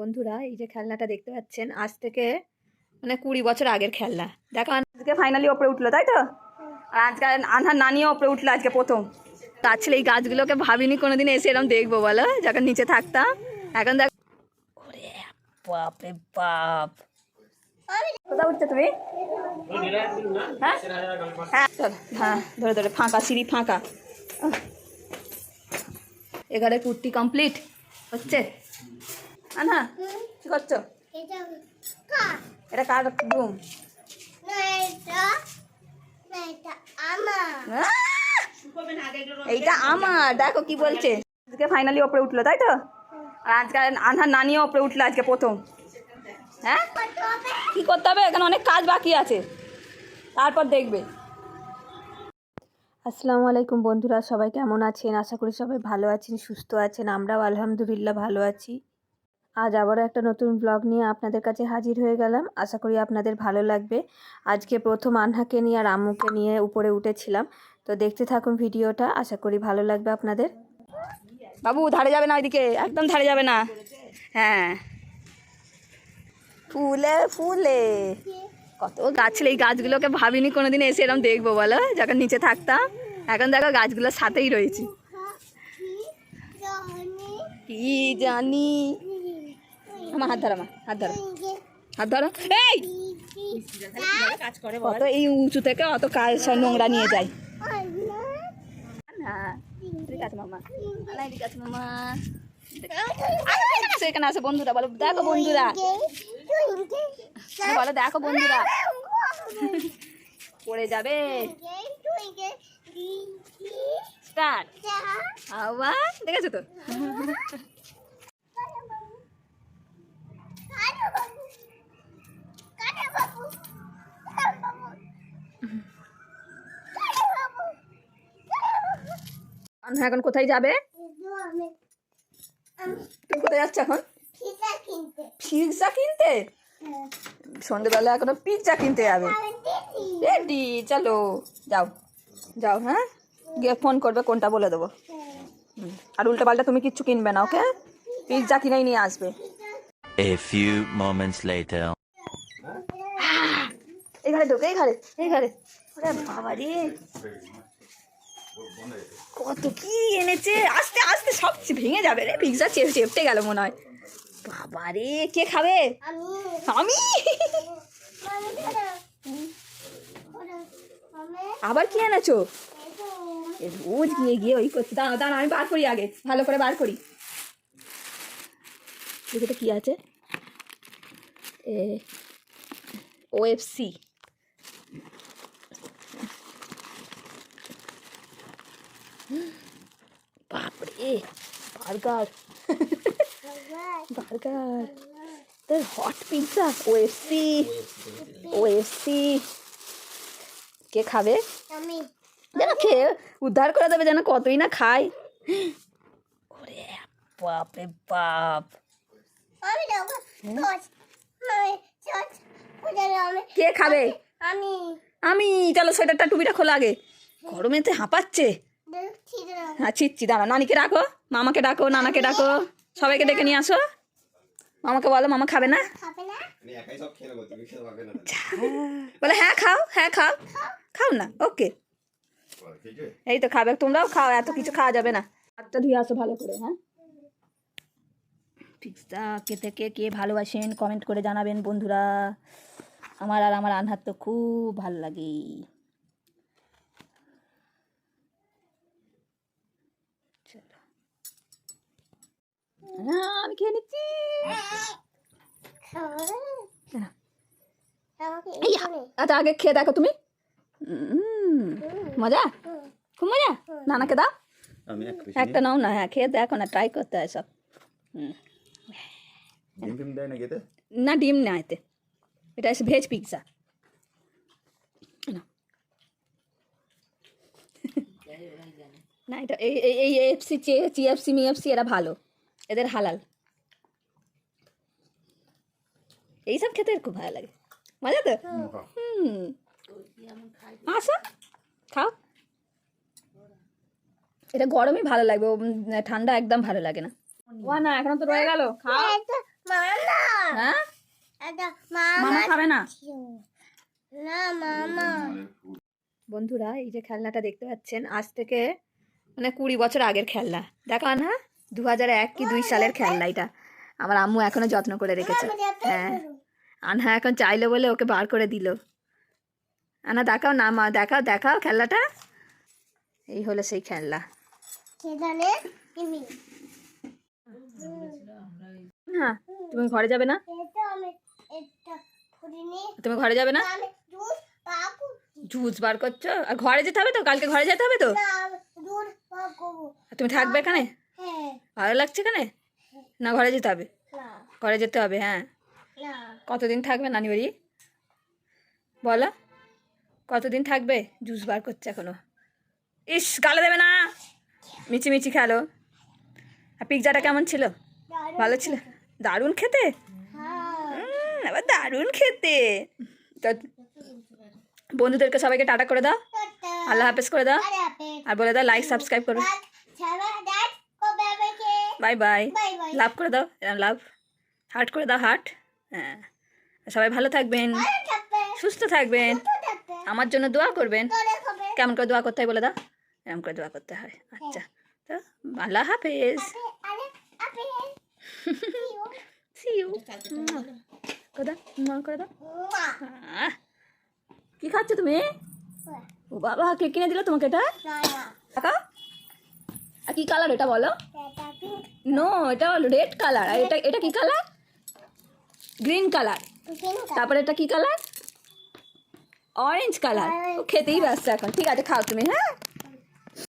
বন্ধুরা, এই যে খেলনাটা দেখতে পাচ্ছেন, আজ থেকে মানে কুড়ি বছর আগের খেলনা। দেখো, আজকে ফাইনালি ওপরে উঠল, তাই তো? আর আজকে আনহার নানিও ওপরে উঠল আজকে প্রথম। গাছ ছিল এই গাছগুলোকে ভাবিনি কোনোদিন এসে এরকম দেখব, বলো? যখন নিচে থাকতাম, এখন দেখ বাপরে বাপ। কোথায় উঠছে তুমি? হ্যাঁ? হ্যাঁ চল হ্যাঁ ধরে ধরে, ফাঁকা, সিঁড়ি ফাঁকা। এগারে কুর্তি কমপ্লিট হচ্ছে? আনা কি করছ? এটা কার রুম এইটা আমার দেখো কি বলছে। আজকে ফাইনালি ওপরে উঠল তাই তো? আর আজকে আনহার নানিও ওপরে উঠল আজকে প্রথম। হ্যাঁ? কি করতে হবে? এখানে অনেক কাজ বাকি আছে। তারপর দেখবে। আসসালামু আলাইকুম বন্ধুরা সবাই কেমন আছেন? আশা করি সবাই ভালো আছেন সুস্থ আছেন আমরাও আলহামদুলিল্লাহ ভালো আছি। আজ আবারও একটা নতুন ব্লগ নিয়ে আপনাদের কাছে হাজির হয়ে গেলাম। আশা করি আপনাদের ভালো লাগবে। আজকে প্রথম আনহাকে নিয়ে আর আম্মুকে নিয়ে উপরে উঠেছিলাম। তো দেখতে থাকুন ভিডিওটা। আশা করি ভালো লাগবে আপনাদের। বাবু ধারে যাবে না ওইদিকে। একদম ধারে যাবে না। হ্যাঁ। ফুলে ফুলে। কত গাছ ছিল। এই গাছগুলোকে ভাবিনি কোনোদিন এসে এরকম দেখব বলো? যখন নিচে থাকতাম এখন দেখো গাছগুলোর সাথেই রয়েছি। জানি? কি জানি? আমার হাত ধরো আমার হাত ধরো। হাত ধরো। এই! কত এই উঁচু থেকে অত কাজ নোংরা নিয়ে যায়। না মামা। এখানে আছে বন্ধুরা বলো দেখো বন্ধুরা। বলো দেখো বন্ধুরা। পড়ে যাবে। স্টার্ট। আবার দেখেছ তো? আনহা এখন কোথায় যাবে? তুমি কোথায় যাচ্ছ এখন? পিৎজা কিনতে। সন্ধ্যেবেলা এখনও পিৎজা কিনতে যাবে। রেডি চলো যাও যাও হ্যাঁ? গিয়ে ফোন করবে কোনটা বলে দেবো। আর উল্টো পাল্টা তুমি কিচ্ছু কিনবে না ওকে পিৎজা কিনেই নিয়ে আসবে। A few moments later. এই ঢোকে এই ঘরে ওরে বাবা রে কত কি এনেছে? আস্তে আস্তে সব ভেঙে যাবে রে। পিৎজা চেপ চেপটে গেল মনে হয়। বাবা রে কে খাবে? আমি? আবার কি এনেছো? রোজ গিয়ে গিয়ে ওই করছি। দাঁড়া দাঁড়া আমি বার করি আগে। ভালো করে বার করি। এটাতে কি আছে। এ বাপরে বার্গার। বার্গার। তোর হট পিৎজা ওএফসি ওএফসি কে খাবে? যেন খেয়ে উদ্ধার করে দেবে যেন কতই না খায়। ওরে বাপরে বাপ। কে খাবে? আমি। আমি। চলো সোয়েটারটা টুপিটা খোলা আগে। গরমেতে হাঁপাচ্ছে। হ্যাঁ ছিচ্ছি দাঁড়া নানিকে ডাকো মামাকে ডাকো নানাকে ডাকো সবাইকে ডেকে নিয়ে আসো। মামাকে বলো মামা খাবে না? বলে হ্যাঁ খাও হ্যাঁ খাও। খাও না ওকে। এই তো খাবে তোমরাও খাও এত কিছু খাওয়া যাবে না। হাতটা ধুয়ে আসো ভালো করে হ্যাঁ। পিৎজা কে থেকে কে ভালোবাসেন কমেন্ট করে জানাবেন বন্ধুরা। আমার আর আমার আনহাত তো খুব ভালো লাগে। হ্যাঁ আমি খেয়ে নিচ্ছি আচ্ছা আগে খেয়ে দেখো তুমি মজা খুব মজা নানাকে দাও একটা নাও না হ্যাঁ খেয়ে দেখো না ট্রাই করতে হয় সব না ডিম না এতে এটা হচ্ছে ভেজ পিৎজা না এটা এই এই- এই এফসি চিএফসি মিএফসি এরা ভালো এদের হালাল। এইসব খেতে খুব ভালো লাগে। মজা তো? হুম। আসো খাও। এটা গরমই ভালো লাগবে ঠান্ডা একদম ভালো লাগে না। ও না এখনও তো রয়ে গেল খাও। হ্যাঁ? মামা মামা খাবে না? না মামা। বন্ধুরা এই যে খেলনাটা দেখতে পাচ্ছেন আজ থেকে মানে কুড়ি বছর আগের খেলনা। দেখো না দু হাজার এক কি দুই সালের খেলনা এটা। আমার আম্মু এখনও যত্ন করে রেখেছে। হ্যাঁ। আনহা এখন চাইলো বলে ওকে বার করে দিল। আনা দেখাও না মা দেখাও দেখাও খেলনাটা। এই হলো সেই খেলনা। তুমি হ্যাঁ তুমি ঘরে যাবে না? তুমি ঘরে যাবে না? জুস বার করছ? আর ঘরে যেতে হবে তো? কালকে ঘরে যেতে হবে তো? তুমি থাকবে এখানে? ভালো লাগছে এখানে? না ঘরে যেতে হবে? ঘরে যেতে হবে হ্যাঁ। কতদিন থাকবে নানি বাড়ি? বলো। কতদিন থাকবে? জুস বার করছে এখনও। ইস গালে দেবে না। মিচি মিচি খেলো। আর পিৎজাটা কেমন ছিল? ভালো ছিল? দারুণ খেতে? হ্যাঁ। আবার দারুণ খেতে। তো বন্ধুদেরকে সবাইকে টাটা করে দাও। আল্লাহ হাফেজ করে দাও। আর বলে দাও লাইক সাবস্ক্রাইব করো। বাই বাই লাভ করে দাও এরম লাভ হার্ট করে দাও হার্ট হ্যাঁ। সবাই ভালো থাকবেন। সুস্থ থাকবেন। আমার জন্য দোয়া করবেন। কেমন করে দোয়া করতে হয় বলে দাও? এরকম করে দোয়া করতে হয়। আচ্ছা। তো আল্লাহ হাফেজ। সি ইউ করে দাও মা করে দাও। কি খাচ্ছ তুমি? ও বাবা কে কিনে দিল তোমাকে এটা? আর কি কালার এটা বলো? নো এটা রেড কালার আর এটা এটা কি কালার গ্রিন কালার তারপরে এটা কি কালার অরেঞ্জ কালার খেতেই ব্যস্ত এখন। ঠিক আছে খাও তুমি হ্যাঁ?